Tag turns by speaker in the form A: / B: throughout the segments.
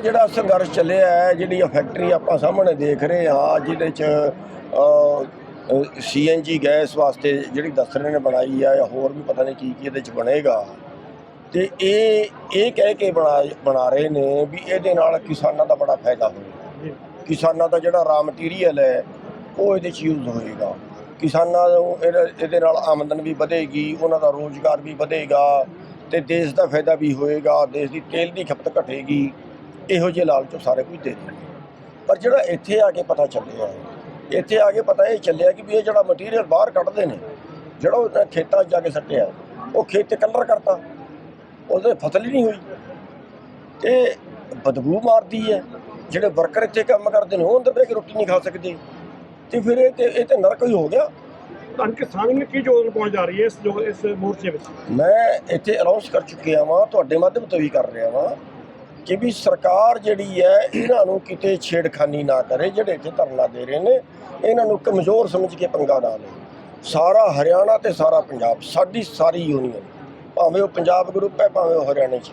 A: ਜਿਹੜਾ ਸੰਘਰਸ਼ ਚੱਲਿਆ ਹੈ, ਜਿਹੜੀ ਫੈਕਟਰੀ ਆਪਾਂ ਸਾਹਮਣੇ ਦੇਖ ਰਹੇ ਹਾਂ, ਜਿਹਦੇ ਚ ਸੀਐਨਜੀ ਗੈਸ ਵਾਸਤੇ ਜਿਹੜੀ ਦੱਸ ਰਹੇ ਨੇ ਬਣਾਈ ਆ ਜਾਂ ਹੋਰ ਵੀ ਪਤਾ ਨਹੀਂ ਕੀ ਕੀ ਇਹਦੇ ਚ ਬਣੇਗਾ। ਤੇ ਇਹ ਇਹ ਕਹਿ ਕੇ ਬਣਾ ਬਣਾ ਰਹੇ ਨੇ ਵੀ ਇਹਦੇ ਨਾਲ ਕਿਸਾਨਾਂ ਦਾ ਬੜਾ ਫਾਇਦਾ ਹੋਏਗਾ ਕਿਸਾਨਾਂ ਦਾ ਜਿਹੜਾ ਰਾ ਮਟੀਰੀਅਲ ਹੈ, ਉਹ ਇਹਦੇ 'ਚ ਯੂਜ਼ ਹੋਏਗਾ। ਕਿਸਾਨਾਂ ਨੂੰ ਇਹਦਾ- ਇਹਦੇ ਨਾਲ ਆਮਦਨ ਵੀ ਵਧੇਗੀ, ਉਹਨਾਂ ਦਾ ਰੋਜ਼ਗਾਰ ਵੀ ਵਧੇਗਾ ਤੇ ਦੇਸ਼ ਦਾ ਫਾਇਦਾ ਵੀ ਹੋਏਗਾ, ਦੇਸ਼ ਦੀ ਤੇਲ ਦੀ ਖਪਤ ਘਟੇਗੀ। ਇਹੋ ਜਿਹੇ ਲਾਲਚ ਸਾਰੇ ਕੁਝ ਦੇ ਨੇ ਪਰ ਜਿਹੜਾ ਇੱਥੇ ਆ ਕੇ ਪਤਾ ਚੱਲਿਆ ਇੱਥੇ ਆ ਕੇ ਪਤਾ ਇਹ ਚੱਲਿਆ ਕਿ ਵੀ ਇਹ ਜਿਹੜਾ ਮਟੀਰੀਅਲ ਬਾਹਰ ਕੱਢਦੇ ਨੇ ਜਿਹੜਾ ਉਹਨਾਂ ਖੇਤਾਂ 'ਚ ਜਾ ਕੇ ਸੱਟਿਆ ਉਹ ਖੇਤ ਤੇ ਕਲਰ ਕਰਤਾ ਉਹਦੇ ਫਸਲ ਹੀ ਨਹੀਂ ਹੋਈ। ਤੇ ਬਦਬੂ ਮਾਰਦੀ ਹੈ ਜਿਹੜੇ ਵਰਕਰ ਇੱਥੇ ਕੰਮ ਕਰਦੇ ਨੇ ਉਹ ਅੰਦਰ ਬਹਿ ਕੇ ਰੋਟੀ ਨਹੀਂ ਖਾ ਸਕਦੇ। ਤੇ ਫਿਰ ਇਹ ਤੇ ਇਹ ਤੇ ਨਰਕ ਹੀ ਹੋ ਗਿਆ।
B: ਤਾਂ ਕਿਸਾਨ ਨੂੰ ਕੀ ਯੋਗਦਾਨ ਪਹੁੰਚ ਜਾ ਰਹੀ ਹੈ ਇਸ ਜੋ ਇਸ ਮੋਰਚੇ ਵਿੱਚ?
A: ਮੈਂ ਇੱਥੇ ਅਨਾਉਂਸ ਕਰ ਚੁੱਕਿਆ ਵਾਂ ਤੁਹਾਡੇ ਮਾਧਿਅਮ ਤੋਂ ਵੀ ਕਰ ਰਿਹਾ ਵਾਂ। ਕਿ ਵੀ ਸਰਕਾਰ ਜਿਹੜੀ ਹੈ ਇਹਨਾਂ ਨੂੰ ਕਿਤੇ ਛੇੜਖਾਨੀ ਨਾ ਕਰੇ ਜਿਹੜੇ ਇੱਥੇ ਧਰਨਾ ਦੇ ਰਹੇ ਨੇ ਇਹਨਾਂ ਨੂੰ ਕਮਜ਼ੋਰ ਸਮਝ ਕੇ ਪੰਗਾ ਨਾ ਲਏ। ਸਾਰਾ ਹਰਿਆਣਾ ਤੇ ਸਾਰਾ ਪੰਜਾਬ ਸਾਡੀ ਸਾਰੀ ਯੂਨੀਅਨ ਭਾਵੇਂ ਉਹ ਪੰਜਾਬ ਗਰੁੱਪ ਹੈ ਭਾਵੇਂ ਉਹ ਹਰਿਆਣੇ ਚ।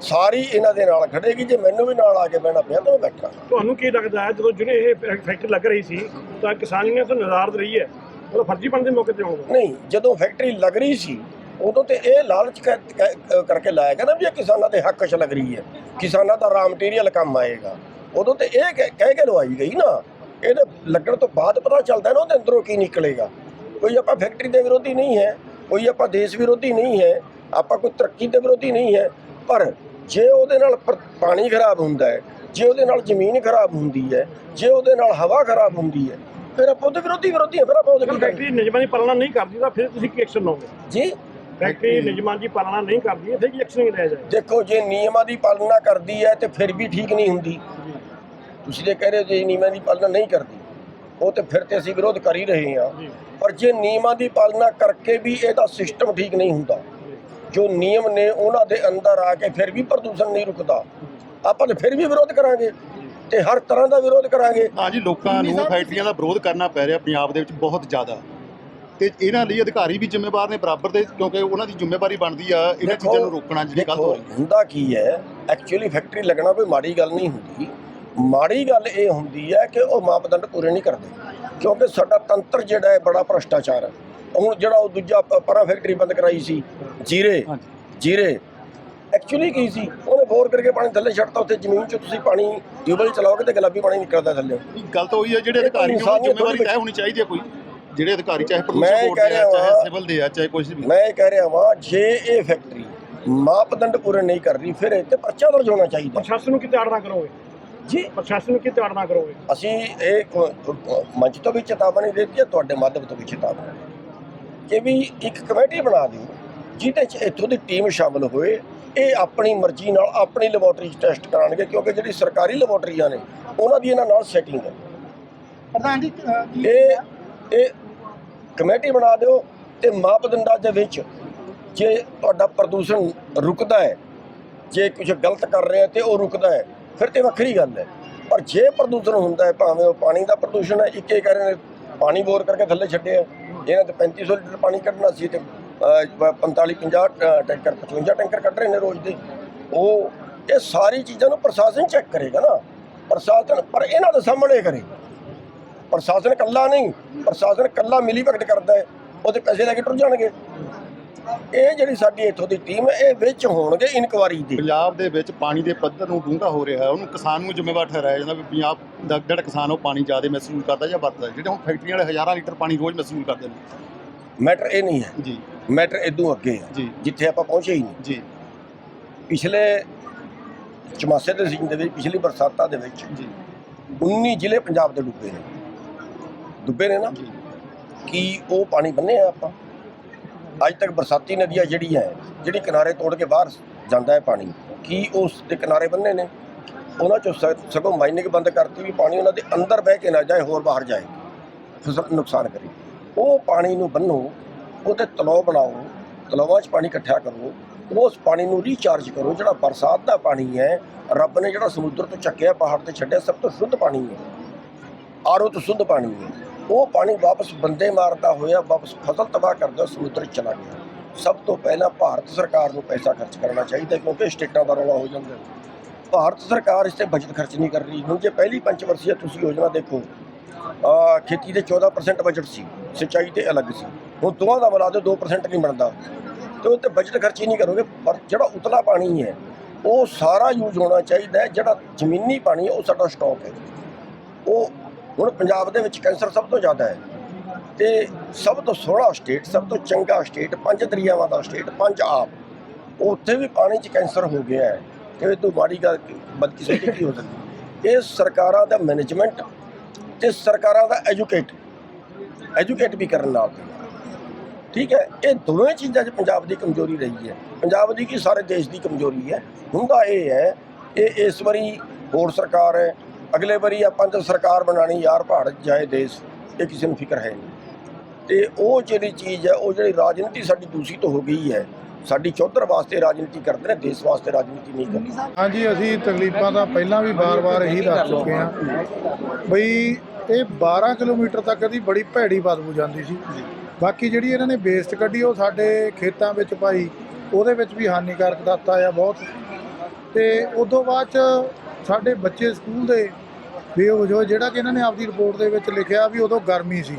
A: ਸਾਰੀ ਇਹਨਾਂ ਦੇ ਨਾਲ ਖੜੇਗੀ ਜੇ ਮੈਨੂੰ ਵੀ ਨਾਲ ਆ ਕੇ ਬਹਿਣਾ ਪਿਆ ਤਾਂ ਮੈਂ ਬੈਠਾ।
B: ਤੁਹਾਨੂੰ ਕੀ ਲੱਗਦਾ ਹੈ ਜਦੋਂ ਜਿਹੜੇ ਇਹ ਫੈਕਟਰੀ ਲੱਗ ਰਹੀ ਸੀ ਤਾਂ ਕਿਸਾਨ ਯੂਨੀਅਨ ਤੋਂ ਨਜ਼ਾਰਦ ਰਹੀ ਹੈ? ਉਹਦਾ ਫਰਜ਼ੀ ਬਣਦੇ ਮੌਕੇ ਤੇ ਆਉਂਦਾ
A: ਨਹੀਂ ਜਦੋਂ ਫੈਕਟਰੀ ਲੱਗ ਰਹੀ ਸੀ ਉਦੋਂ ਤੇ ਇਹ ਲਾਲਚ ਕਰਕੇ ਲਾਇਆ ਗਿਆ ਨਾ ਵੀ ਇਹ ਕਿਸਾਨਾਂ ਦੇ ਹੱਕ 'ਚ ਲੱਗ ਰਹੀ ਹੈ। ਕਿਸਾਨਾਂ ਦਾ ਰਾ ਮਟੀਰੀਅਲ ਕੰਮ ਆਏਗਾ। ਉਦੋਂ ਤੇ ਇਹ ਕਹਿ ਕਹਿ ਕੇ ਲਵਾਈ ਗਈ ਨਾ ਇਹਦੇ ਲੱਗਣ ਤੋਂ ਬਾਅਦ ਪਤਾ ਚੱਲਦਾ ਨਾ ਉਹਦੇ ਅੰਦਰੋਂ ਕੀ ਨਿਕਲੇਗਾ। ਕੋਈ ਆਪਾਂ ਫੈਕਟਰੀ ਦੇ ਵਿਰੋਧੀ ਨਹੀਂ ਹੈ ਕੋਈ ਆਪਾਂ ਦੇਸ਼ ਵਿਰੋਧੀ ਨਹੀਂ ਹੈ ਆਪਾਂ ਕੋਈ ਤਰੱਕੀ ਦੇ ਵਿਰੋਧੀ ਨਹੀਂ ਹੈ ਪਰ ਜੇ ਉਹਦੇ ਨਾਲ ਪਾਣੀ ਖਰਾਬ ਹੁੰਦਾ ਹੈ ਜੇ ਉਹਦੇ ਨਾਲ ਜ਼ਮੀਨ ਖਰਾਬ ਹੁੰਦੀ ਹੈ ਜੇ ਉਹਦੇ ਨਾਲ ਹਵਾ ਖਰਾਬ ਹੁੰਦੀ ਹੈ ਫਿਰ ਆਪਾਂ ਉਹਦੇ ਵਿਰੋਧੀ ਵਿਰੋਧੀ ਹੈ ਫਿਰ ਆਪਾਂ ਉਹਦੇ?
B: ਫੈਕਟਰੀ ਨਿਯਮਾਂ ਦੀ ਪਾਲਣਾ ਨਹੀਂ ਕਰਦੀ ਤਾਂ ਫਿਰ ਤੁਸੀਂ ਕੀ ਐਕਸ਼ਨ ਲਓਗੇ?
A: ਜੀ?
B: ਫੈਕਟਰੀ ਨਿਯਮਾਂ ਦੀ ਪਾਲਣਾ ਨਹੀਂ ਕਰਦੀ ਹੈ ਫਿਰ ਕੀ ਐਕਸ਼ਨ ਲਿਆ ਜਾਏ?
A: ਦੇਖੋ ਜੇ ਨਿਯਮਾਂ ਦੀ ਪਾਲਣਾ ਕਰਦੀ ਹੈ ਤੇ ਫਿਰ ਵੀ ਠੀਕ ਨਹੀਂ ਹੁੰਦੀ। ਤੁਸੀਂ ਤੇ ਕਹਿ ਰਹੇ ਹੋ ਜੇ ਨਿਯਮਾਂ ਦੀ ਪਾਲਣਾ ਨਹੀਂ ਕਰਦੀ ਉਹ ਤੇ ਫਿਰ ਤੇ ਅਸੀਂ ਵਿਰੋਧ ਕਰ ਹੀ ਰਹੇ ਹਾਂ।
B: ਜੀ।
A: ਪਰ ਜੇ ਨਿਯਮਾਂ ਦੀ ਪਾਲਣਾ ਕਰਕੇ ਵੀ ਇਹਦਾ ਸਿਸਟਮ ਠੀਕ ਨਹੀਂ ਹੁੰਦਾ ਜੋ ਨਿਯਮ ਨੇ ਉਹਨਾਂ ਦੇ ਅੰਦਰ ਆ ਕੇ ਫਿਰ ਵੀ ਪ੍ਰਦੂਸ਼ਣ ਨਹੀਂ ਰੁਕਦਾ ਆਪਾਂ ਤੇ ਫਿਰ ਵੀ ਵਿਰੋਧ ਕਰਾਂਗੇ ਤੇ ਹਰ ਤਰ੍ਹਾਂ ਦਾ ਵਿਰੋਧ ਕਰਾਂਗੇ।
C: ਹਾਂਜੀ ਲੋਕਾਂ ਨੂੰ ਫੈਕਟਰੀਆਂ ਦਾ ਵਿਰੋਧ ਕਰਨਾ ਪੈ ਰਿਹਾ ਪੰਜਾਬ ਦੇ ਵਿੱਚ ਬਹੁਤ ਜ਼ਿਆਦਾ। ਤੇ ਇਹਨਾਂ ਲਈ ਅਧਿਕਾਰੀ ਵੀ ਜ਼ਿੰਮੇਵਾਰ ਨੇ ਬਰਾਬਰ ਦੇ ਕਿਉਂਕਿ ਉਹਨਾਂ ਦੀ ਜ਼ਿੰਮੇਵਾਰੀ ਬਣਦੀ ਆ ਇਹਨਾਂ ਚੀਜ਼ਾਂ ਨੂੰ ਰੋਕਣਾ ਜਿਹੜੀ ਗਲਤ ਹੋ ਰਹੀ ਹੈ।
A: ਹੁੰਦਾ ਕੀ ਹੈ ਐਕਚੁਅਲੀ ਫੈਕਟਰੀ ਲੱਗਣਾ ਕੋਈ ਮਾੜੀ ਗੱਲ ਨਹੀਂ ਹੁੰਦੀ। ਮਾੜੀ ਗੱਲ ਇਹ ਹੁੰਦੀ ਹੈ ਕਿ ਉਹ ਮਾਪਦੰਡ ਪੂਰੇ ਨਹੀਂ ਕਰਦੇ ਕਿਉਂਕਿ ਸਾਡਾ ਤੰਤਰ ਜਿਹੜਾ ਹੈ ਬੜਾ ਭ੍ਰਸ਼ਟਾਚਾਰ ਹੈ। ਹੁਣ ਜਿਹੜਾ ਉਹ ਦੂਜਾ ਪਰਾਂ ਫੈਕਟਰੀ ਬੰਦ ਕਰਾਈ ਸੀ ਜੀਰੇ ਜੀਰੇ ਐਕਚੁਅਲੀ ਕੀ ਸੀ? ਉਹਨੇ ਬੋਰ ਕਰਕੇ ਪਾਣੀ ਥੱਲੇ ਛੱਡਤਾ ਉੱਥੇ ਜ਼ਮੀਨ 'ਚ ਤੁਸੀਂ ਪਾਣੀ ਟਿਊਬਵੈਲ ਚਲਾਓਗੇ ਤੇ ਗੁਲਾਬੀ ਪਾਣੀ ਨਿਕਲਦਾ ਥੱਲੇ।
C: ਗੱਲ ਤਾਂ ਉਹੀ ਹੈ ਜਿਹੜੇ ਅਧਿਕਾਰੀ ਨੇ ਜ਼ਿੰਮੇਵਾਰੀ ਤੈਅ ਹੋਣੀ ਚਾਹੀਦੀ ਹੈ ਕੋਈ। ਜਿਹੜੇ ਅਧਿਕਾਰੀ ਚਾਹੇ ਪ੍ਰਦੂਸ਼ਣ ਬੋਰਡ ਦੇ ਆ ਚਾਹੇ ਸਿਵਲ ਦੇ ਆ ਚਾਹੇ ਕੁਝ ਵੀ।
A: ਮੈਂ ਇਹ ਕਹਿ ਰਿਹਾ ਵਾਂ ਜੇ ਇਹ ਫੈਕਟਰੀ ਮਾਪਦੰਡ ਪੂਰੇ ਨਹੀਂ ਕਰ ਰਹੀ ਫਿਰ ਇਹ ਤੇ ਪਰਚਾ ਦਰਜ ਹੋਣਾ ਚਾਹੀਦਾ।
B: ਪ੍ਰਸ਼ਾਸਨ ਨੂੰ ਕਿਤੇ ਆੜਨਾ ਕਰੋਗੇ?
A: ਜੀ।
B: ਪ੍ਰਸ਼ਾਸਨ ਨੂੰ ਕਿਤੇ ਆੜਨਾ ਕਰੋਗੇ?
A: ਅਸੀਂ ਇਹ ਮੰਚ ਤੋਂ ਵੀ ਚੇਤਾਵਨੀ ਦਿੱਤੀ ਹੈ ਤੁਹਾਡੇ ਮਾਧਿਅਮ ਤੋਂ ਵੀ ਚੇਤਾਵਨੀ ਕਿ ਵੀ ਇੱਕ ਕਮੇਟੀ ਬਣਾ ਦਿਓ ਜਿਹਦੇ 'ਚ ਇੱਥੋਂ ਦੀ ਟੀਮ ਸ਼ਾਮਲ ਹੋਏ। ਇਹ ਆਪਣੀ ਮਰਜ਼ੀ ਨਾਲ ਆਪਣੀ ਲੈਬੋਰਟਰੀ 'ਚ ਟੈਸਟ ਕਰਾਉਣਗੇ ਕਿਉਂਕਿ ਜਿਹੜੀ ਸਰਕਾਰੀ ਲੈਬੋਰਟਰੀਆਂ ਨੇ ਉਹਨਾਂ ਦੀ ਇਹਨਾਂ ਨਾਲ ਸੈਟਿੰਗ ਹੈ।
D: ਪ੍ਰਧਾਨ ਜੀ
A: ਇਹ ਇਹ ਕਮੇਟੀ ਬਣਾ ਦਿਓ ਤੇ ਮਾਪਦੰਡਾਂ ਦੇ ਵਿੱਚ, ਜੇ ਤੁਹਾਡਾ ਪ੍ਰਦੂਸ਼ਣ ਰੁਕਦਾ ਹੈ, ਜੇ ਕੁਝ ਗਲਤ ਕਰ ਰਿਹਾ ਆ ਤੇ ਉਹ ਰੁਕਦਾ ਹੈ, ਫਿਰ ਤੇ ਵੱਖਰੀ ਗੱਲ ਹੈ। ਪਰ ਜੇ ਪ੍ਰਦੂਸ਼ਣ ਹੁੰਦਾ ਹੈ, ਭਾਵੇਂ ਉਹ ਪਾਣੀ ਦਾ ਪ੍ਰਦੂਸ਼ਣ ਹੈ, ਇੱਕੇ ਕਹਿ ਰਹੇ ਨੇ, ਪਾਣੀ ਬੋਰ ਕਰਕੇ ਥੱਲੇ ਛੱਡਿਆ ਇਹਨਾਂ ਤੇ 3500 ਲੀਟਰ ਪਾਣੀ ਕੱਢਣਾ ਸੀ ਤੇ 45 50 ਟੈਂਕਰ 55 ਟੈਂਕਰ ਕੱਢ ਰਹੇ ਨੇ ਰੋਜ਼ ਦੇ। ਉਹ, ਇਹ ਸਾਰੀ ਚੀਜ਼ਾਂ ਨੂੰ ਪ੍ਰਸ਼ਾਸਨ ਚੈੱਕ ਕਰੇਗਾ ਨਾ। ਪ੍ਰਸ਼ਾਸਨ, ਪਰ ਇਹਨਾਂ ਦੇ ਸਾਹਮਣੇ ਕਰੇਗਾ ਪ੍ਰਸ਼ਾਸਨ ਕੱਲਾ ਨਹੀਂ ਪ੍ਰਸ਼ਾਸਨ ਕੱਲਾ ਮਿਲੀ ਭਗਤ ਕਰਦਾ ਹੈ ਉਹਦੇ ਪੈਸੇ ਲੈ ਕੇ ਟੁਰ ਜਾਣਗੇ। ਇਹ ਜਿਹੜੀ ਸਾਡੀ ਇੱਥੋਂ ਦੀ ਟੀਮ ਹੈ ਇਹ ਵਿੱਚ ਹੋਣਗੇ ਇਨਕੁਆਰੀ ਦੇ।
C: ਪੰਜਾਬ ਦੇ ਵਿੱਚ ਪਾਣੀ ਦੇ ਪੱਧਰ ਨੂੰ ਡੂੰਘਾ ਹੋ ਰਿਹਾ ਹੈ ਉਹਨੂੰ ਕਿਸਾਨ ਨੂੰ ਜ਼ਿੰਮੇਵਾਰ ਠਹਿਰਾਇਆ ਜਾਂਦਾ ਵੀ ਪੰਜਾਬ ਦਾ ਜਿਹੜਾ ਕਿਸਾਨ ਉਹ ਪਾਣੀ ਜ਼ਿਆਦਾ ਮਹਿਸੂਸ ਕਰਦਾ ਜਾਂ ਵਰਤਦਾ ਜਿਹੜੇ ਹੁਣ ਫੈਕਟਰੀਆਂ ਵਾਲੇ ਹਜ਼ਾਰਾਂ ਲੀਟਰ ਪਾਣੀ ਰੋਜ਼ ਮਹਿਸੂਸ ਕਰਦੇ ਨੇ।
A: ਮੈਟਰ ਇਹ ਨਹੀਂ ਹੈ।
C: ਜੀ।
A: ਮੈਟਰ ਇਦੋਂ ਅੱਗੇ ਹੈ
C: ਜੀ।
A: ਜਿੱਥੇ ਆਪਾਂ ਪਹੁੰਚੇ ਹੀ ਨਹੀਂ।
C: ਜੀ।
A: ਪਿਛਲੇ ਚਮਾਸੇ ਦੇ ਸੀਜ਼ਨ ਦੇ ਵਿੱਚ ਪਿਛਲੀ ਬਰਸਾਤਾਂ ਦੇ ਵਿੱਚ
C: ਜੀ।
A: 19 ਜ਼ਿਲ੍ਹੇ ਪੰਜਾਬ ਦੇ ਡੁੱਬੇ ਨੇ। ਡੁੱਬੇ ਨੇ ਨਾ, ਕੀ ਉਹ ਪਾਣੀ ਬੰਨੇ ਆ ਆਪਾਂ? ਅੱਜ ਤੱਕ ਬਰਸਾਤੀ ਨਦੀਆਂ ਜਿਹੜੀ ਹੈ, ਜਿਹੜੀ ਕਿਨਾਰੇ ਤੋੜ ਕੇ ਬਾਹਰ ਜਾਂਦਾ ਹੈ ਪਾਣੀ, ਕੀ ਉਸ ਦੇ ਕਿਨਾਰੇ ਬੰਨੇ ਨੇ? ਉਹਨਾਂ ਚੋਂ ਸਗੋਂ ਮਾਈਨਿੰਗ ਬੰਦ ਕਰਤੀ ਵੀ ਪਾਣੀ ਉਹਨਾਂ ਦੇ ਅੰਦਰ ਬਹਿ ਕੇ ਨਾ ਜਾਏ, ਹੋਰ ਬਾਹਰ ਜਾਏ, ਫਸਲ ਨੁਕਸਾਨ ਕਰੇ। ਉਹ ਪਾਣੀ ਨੂੰ ਬੰਨੋ ਉਹਦੇ ਤਲਾਅ ਬਣਾਓ, ਤਲਾਵਾਂ 'ਚ ਪਾਣੀ ਇਕੱਠਾ ਕਰੋ, ਉਸ ਪਾਣੀ ਨੂੰ ਰੀਚਾਰਜ ਕਰੋ, ਜਿਹੜਾ ਬਰਸਾਤ ਦਾ ਪਾਣੀ ਹੈ, ਰੱਬ ਨੇ ਜਿਹੜਾ ਸਮੁੰਦਰ ਤੋਂ ਚੱਕਿਆ, ਪਹਾੜ ਤੇ ਛੱਡਿਆ, ਸਭ ਤੋਂ ਸ਼ੁੱਧ ਪਾਣੀ ਹੈ। ਆਰੋ ਤੋਂ ਸ਼ੁੱਧ ਪਾਣੀ ਹੈ। ਉਹ ਪਾਣੀ ਵਾਪਸ ਬੰਦੇ ਮਾਰਦਾ ਹੋਇਆ, ਵਾਪਸ ਫਸਲ ਤਬਾਹ ਕਰਦਾ ਸਮੁੰਦਰ ਚਲਾ ਗਿਆ। ਸਭ ਤੋਂ ਪਹਿਲਾਂ ਭਾਰਤ ਸਰਕਾਰ ਨੂੰ ਪੈਸਾ ਖਰਚ ਕਰਨਾ ਚਾਹੀਦਾ ਕਿਉਂਕਿ ਸਟੇਟਾਂ ਦਾ ਰੌਲਾ ਹੋ ਜਾਂਦਾ। ਭਾਰਤ ਸਰਕਾਰ ਇਸ ਤੇ ਬਜਟ ਖਰਚ ਨਹੀਂ ਕਰ ਰਹੀ। ਹੁਣ ਜੇ ਪਹਿਲੀ ਪੰਜ ਪੰਚਵਰਸ਼ੀय ਤੁਸੀਂ ਯੋਜਨਾ ਦੇਖੋ, ਆ, ਖੇਤੀ ਦੇ 14% ਬਜਟ ਸੀ, ਸਿੰਚਾਈ ਤੇ ਅਲੱਗ ਸੀ। ਹੁਣ ਦੋਵਾਂ ਦਾ ਮਿਲਾ ਦਿਓ 2% ਨਹੀਂ ਬਣਦਾ। ਤੇ ਉਹ ਤੇ ਬਜਟ ਖਰਚ ਹੀ ਨਹੀਂ ਕਰੋਗੇ, ਪਰ ਜਿਹੜਾ ਉਤਲਾ ਪਾਣੀ ਹੈ, ਉਹ ਸਾਰਾ ਯੂਜ਼ ਹੋਣਾ ਚਾਹੀਦਾ ਜਿਹੜਾ ਜ਼ਮੀਨੀ ਪਾਣੀ ਉਹ ਸਾਡਾ ਸਟਾਕ ਹੈ। ਉਹ ਹੁਣ ਪੰਜਾਬ ਦੇ ਵਿੱਚ ਕੈਂਸਰ ਸਭ ਤੋਂ ਜ਼ਿਆਦਾ ਹੈ। ਤੇ ਸਭ ਤੋਂ ਸੋਹਣਾ ਸਟੇਟ ਸਭ ਤੋਂ ਚੰਗਾ ਸਟੇਟ ਪੰਜ ਦਰਿਆਵਾਂ ਦਾ ਸਟੇਟ ਪੰਜ ਆਪ। ਉੱਥੇ ਵੀ ਪਾਣੀ 'ਚ ਕੈਂਸਰ ਹੋ ਗਿਆ ਹੈ। ਤੇ ਇਹ ਤੋਂ ਮਾੜੀ ਗੱਲ ਬਦਕਿਸਮਤੀ ਕੀ ਹੋ ਸਕਦੀ ਇਹ ਸਰਕਾਰਾਂ ਦਾ ਮੈਨੇਜਮੈਂਟ ਤੇ ਸਰਕਾਰਾਂ ਦਾ ਐਜੂਕੇਟ ਐਜੂਕੇਟ ਵੀ ਕਰਨ ਨਾਲ। ਠੀਕ ਹੈ? ਇਹ ਦੋਵੇਂ ਚੀਜ਼ਾਂ 'ਚ ਪੰਜਾਬ ਦੀ ਕਮਜ਼ੋਰੀ ਰਹੀ ਹੈ। ਪੰਜਾਬ ਦੀ ਕੀ, ਸਾਰੇ ਦੇਸ਼ ਦੀ ਕਮਜ਼ੋਰੀ ਹੈ। ਹੁੰਦਾ ਇਹ ਹੈ ਇਹ ਇਸ ਵਾਰੀ ਹੋਰ ਸਰਕਾਰ ਹੈ ਅਗਲੇ ਵਾਰੀ ਆਪਾਂ ਤਾਂ ਸਰਕਾਰ ਬਣਾਣੀ ਯਾਰ ਪਹਾੜ ਜਾਏ ਦੇਸ਼, ਇਹ ਕਿਸੇ ਨੂੰ ਫਿਕਰ ਹੈ ਨਹੀਂ। ਤੇ ਉਹ ਜਿਹੜੀ ਚੀਜ਼ ਹੈ, ਉਹ ਜਿਹੜੀ ਰਾਜਨੀਤੀ ਸਾਡੀ ਦੂਸ਼ਿਤ ਹੋ ਗਈ ਹੈ, ਸਾਡੀ ਚੌਧਰ ਵਾਸਤੇ ਰਾਜਨੀਤੀ ਕਰਦੇ ਨੇ, ਦੇਸ਼ ਵਾਸਤੇ ਰਾਜਨੀਤੀ ਨਹੀਂ ਕਰਦੇ।
E: ਹਾਂਜੀ, ਅਸੀਂ ਤਕਲੀਫਾਂ ਤਾਂ ਪਹਿਲਾਂ ਵੀ ਵਾਰ-ਵਾਰ ਇਹੀ ਦੱਸ ਚੁੱਕੇ ਹਾਂ। ਬਈ, ਇਹ 12 ਕਿਲੋਮੀਟਰ ਤੱਕ ਦੀ ਬੜੀ ਭੈੜੀ ਬਦਬੂ ਜਾਂਦੀ ਸੀ। ਬਾਕੀ ਜਿਹੜੀ ਇਹਨਾਂ ਨੇ ਵੇਸਟ ਕੱਢੀ, ਉਹ ਸਾਡੇ ਖੇਤਾਂ ਵਿੱਚ ਪਾਈ, ਉਹਦੇ ਵਿੱਚ ਵੀ ਹਾਨੀਕਾਰਕ ਤੱਤ ਆਇਆ ਬਹੁਤ। ਤੇ ਉਦੋਂ ਬਾਅਦ ਚ ਸਾਡੇ ਬੱਚੇ ਸਕੂਲ ਦੇ ਬੇਹੋਸ਼ ਹੋਏ ਜਿਹੜਾ ਕਿ ਇਹਨਾਂ ਨੇ ਆਪਦੀ ਰਿਪੋਰਟ ਦੇ ਵਿੱਚ ਲਿਖਿਆ ਵੀ ਉਦੋਂ ਗਰਮੀ ਸੀ।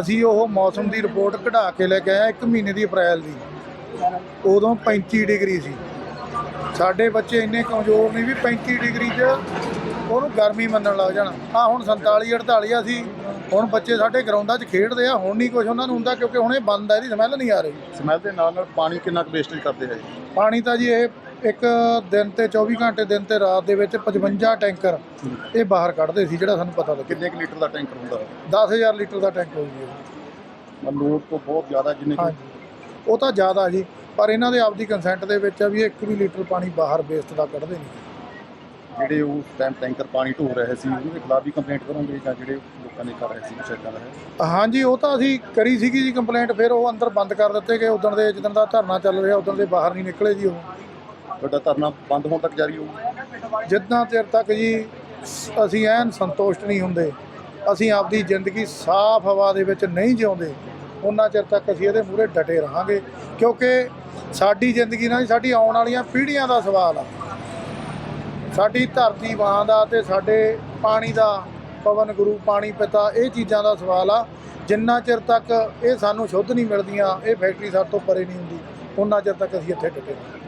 E: ਅਸੀਂ ਉਹ ਮੌਸਮ ਦੀ ਰਿਪੋਰਟ ਕਢਾ ਕੇ ਲੈ ਕੇ ਆਏ ਇੱਕ ਮਹੀਨੇ ਦੀ ਅਪ੍ਰੈਲ ਦੀ। ਉਦੋਂ 35 ਡਿਗਰੀ ਸੀ। ਸਾਡੇ ਬੱਚੇ ਇੰਨੇ ਕਮਜ਼ੋਰ ਨਹੀਂ ਵੀ 35 ਡਿਗਰੀ 'ਚ ਉਹਨੂੰ ਗਰਮੀ ਮੰਨਣ ਲੱਗ ਜਾਣਾ। ਆ ਹੁਣ 47 48 ਆ ਸੀ। ਹੁਣ ਬੱਚੇ ਸਾਡੇ ਗਰਾਊਂਡਾਂ 'ਚ ਖੇਡਦੇ ਆ। ਹੁਣ ਨਹੀਂ ਕੁਝ ਉਹਨਾਂ ਨੂੰ ਹੁੰਦਾ ਕਿਉਂਕਿ ਹੁਣ ਇਹ ਬੰਦ ਆ ਇਹਦੀ ਸਮੈਲ ਨਹੀਂ ਆ ਰਹੀ।
C: ਸਮੈਲ ਦੇ ਨਾਲ ਨਾਲ ਪਾਣੀ ਕਿੰਨਾ ਕੁ ਵੇਸਟੇਜ ਕਰਦੇ ਹੈ?
E: ਪਾਣੀ ਤਾਂ ਜੀ ਇਹ ਇੱਕ ਦਿਨ ਤੇ 24 ਘੰਟੇ ਦਿਨ ਤੇ ਰਾਤ ਦੇ ਵਿੱਚ 55 ਟੈਂਕਰ ਇਹ ਬਾਹਰ ਕੱਢਦੇ ਸੀ ਜਿਹੜਾ ਸਾਨੂੰ ਪਤਾ ਲੱਗਿਆ।
C: ਕਿੰਨੇ ਕੁ ਲੀਟਰ ਦਾ ਟੈਂਕਰ ਹੁੰਦਾ ਹੈ?
E: 10000 ਲੀਟਰ ਦਾ ਟੈਂਕ ਹੋ ਜੀ
C: ਲੋਡ ਤੋਂ ਬਹੁਤ ਜ਼ਿਆਦਾ ਜਿੰਨੇ
E: ਉਹ ਤਾਂ ਜ਼ਿਆਦਾ ਜੀ ਪਰ ਇਹਨਾਂ ਦੇ ਆਪਦੀ ਕੰਸੈਂਟ ਦੇ ਵਿੱਚ ਆ ਵੀ ਇੱਕ ਵੀ ਲੀਟਰ ਪਾਣੀ ਬਾਹਰ ਵੇਸਟ ਦਾ ਕੱਢਦੇ ਨਹੀਂ।
C: ਜਿਹੜੇ ਉਸ ਟਾਈਮ ਟੈਂਕਰ ਪਾਣੀ ਢੋ ਰਹੇ ਸੀ ਉਹਦੇ ਖਿਲਾਫ ਵੀ ਕੰਪਲੇਂਟ ਕਰੋਗੇ ਜਾਂ ਜਿਹੜੇ ਲੋਕਾਂ ਨੇ ਕਰ ਰਹੇ ਸੀ ਕੁਛ ਏਦਾਂ ਦਾ ਹੈ?
E: ਹਾਂਜੀ ਉਹ ਤਾਂ ਅਸੀਂ ਕਰੀ ਸੀਗੀ ਜੀ ਕੰਪਲੇਂਟ ਫਿਰ ਉਹ ਅੰਦਰ ਬੰਦ ਕਰ ਦਿੱਤੇ ਗਏ ਉਦੋਂ ਦੇ ਜਿੱਦਣ ਦਾ ਧਰਨਾ ਚੱਲ ਰਿਹਾ ਉਦੋਂ ਦੇ ਬਾਹਰ ਨਹੀਂ ਨਿਕਲੇ ਜੀ ਉਹ।
C: ਤੁਹਾਡਾ ਧਰਨਾ ਬੰਦ ਹੋਣ ਤੱਕ ਜਾਰੀ ਹੋਊ
E: ਜਿੰਨਾ ਚਿਰ ਤੱਕ ਜੀ, ਅਸੀਂ ਐਨ ਸੰਤੁਸ਼ਟ ਨਹੀਂ ਹੁੰਦੇ, ਅਸੀਂ ਆਪਦੀ ਜ਼ਿੰਦਗੀ ਸਾਫ਼ ਹਵਾ ਦੇ ਵਿੱਚ ਨਹੀਂ ਜਿਉਂਦੇ, ਉਹਨਾਂ ਚਿਰ ਤੱਕ ਅਸੀਂ ਇਹਦੇ ਮੂਹਰੇ ਡਟੇ ਰਹਾਂਗੇ, ਕਿਉਂਕਿ ਸਾਡੀ ਜ਼ਿੰਦਗੀ ਨਾਲ ਹੀ ਸਾਡੀ ਆਉਣ ਵਾਲੀਆਂ ਪੀੜ੍ਹੀਆਂ ਦਾ ਸਵਾਲ ਆ। ਸਾਡੀ ਧਰਤੀ ਮਾਂ ਦਾ ਤੇ ਸਾਡੇ ਪਾਣੀ ਦਾ, ਪਵਨ ਗੁਰੂ, ਪਾਣੀ ਪਿਤਾ, ਇਹ ਚੀਜ਼ਾਂ ਦਾ ਸਵਾਲ ਆ। ਜਿੰਨਾ ਚਿਰ ਤੱਕ ਇਹ ਸਾਨੂੰ ਸ਼ੁੱਧ ਨਹੀਂ ਮਿਲਦੀਆਂ, ਇਹ ਫੈਕਟਰੀ ਸਾਡੇ ਤੋਂ ਪਰੇ ਨਹੀਂ ਹੁੰਦੀ, ਉਹਨਾਂ ਚਿਰ ਤੱਕ ਅਸੀਂ ਇੱਥੇ ਡਟੇ ਰਹਾਂਗੇ।